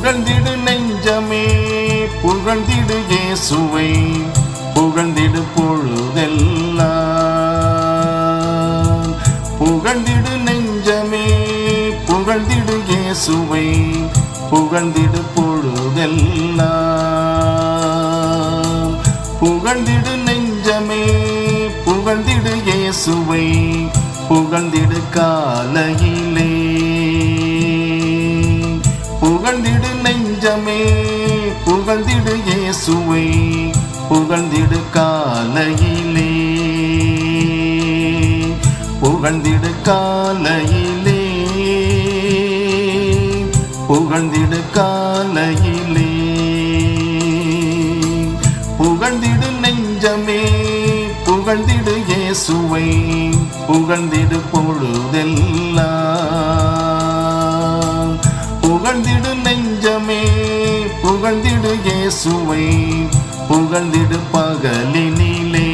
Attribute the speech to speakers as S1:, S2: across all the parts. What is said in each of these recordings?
S1: புகழ்ந்திடு நெஞ்சமே புகழ்ந்திடு இயேசுவை புகழ்ந்திடு பொழுதெல்லாம். புகழ்ந்திடு நெஞ்சமே புகழ்ந்திடு இயேசுவை புகழ்ந்திடு பொழுதெல்லாம். புகழ்ந்திடு நெஞ்சமே புகழ்ந்திடு இயேசுவை புகழ்ந்திடு காலையிலே. புகழ்ந்திடு நெஞ்சமே புகழ்ந்திடு இயேசுவை புகழ்ந்திடு காலையிலே. புகழ்ந்திடு காலையிலே. புகழ்ந்திடு காலையிலே. புகழ்ந்திடு நெஞ்சமே புகழ்ந்திடு இயேசுவை புகழ்ந்திடு பொழுதெல்லாம். புகழ்ந்திடு புகழ்ந்திடு இயேசுவை புகழ்ந்திடு பகலினிலே.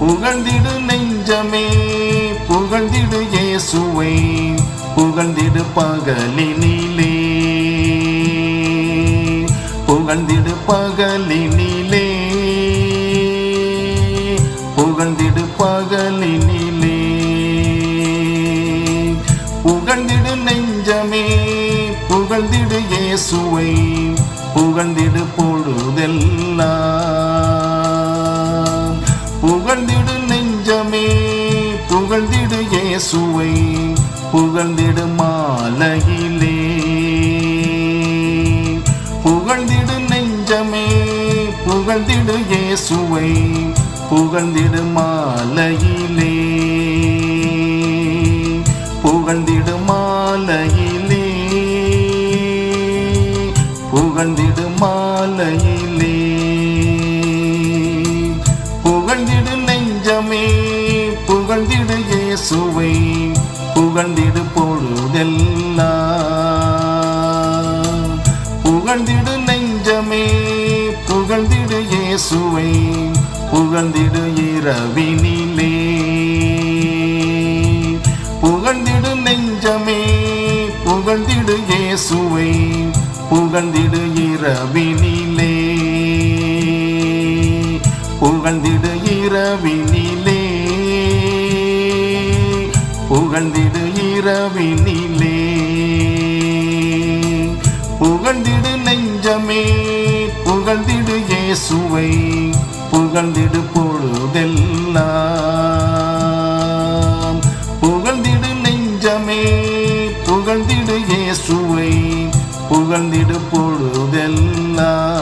S1: புகழ்ந்திடு நெஞ்சமே புகழ்ந்திடு இயேசுவை புகழ்ந்திடு பகலினிலே. புகழ்ந்திடு பகலினிலே. புகழ்ந்திடு பகலினிலே. புகழ்ந்திடு நெஞ்சமே புகழ்ந்திடு இயேசுவை புகழ்ந்திடு பொழுதெல்லாம். புகழ்ந்திடு நெஞ்சமே புகழ்ந்திடு இயேசுவை புகழ்ந்திடு மாலையிலே. புகழ்ந்திடு நெஞ்சமே புகழ்ந்திடு இயேசுவை புகழ்ந்திடு மாலையிலே. புகழ்ந்திடு மாலையிலே. புகழ்ந்திடு மாலையிலே. புகழ்ந்திடு நெஞ்சமே புகழ்ந்திடு இயேசுவை புகழ்ந்திடு பொழுதெல்லாம். புகழ்ந்திடு நெஞ்சமே புகழ்ந்திடு இயேசுவை புகழ்ந்திடு இரவினிலே. புகழ்ந்திடு நெஞ்சமே புகழ்ந்திடு இயேசுவை புகழ்ந்திடு இரவினிலே. புகழ்ந்திடு இரவினிலே. புகழ்ந்திடு இரவினிலே. புகழ்ந்திடு நெஞ்சமே. புகழ்ந்திடு இயேசுவை. புகழ்ந்திடு பொழுதெல்லாம். புகழ்ந்திடு நெஞ்சமே. புகழ்ந்திடு இயேசுவை. புகழ்ந்திடு பொழுதெல்லாம்.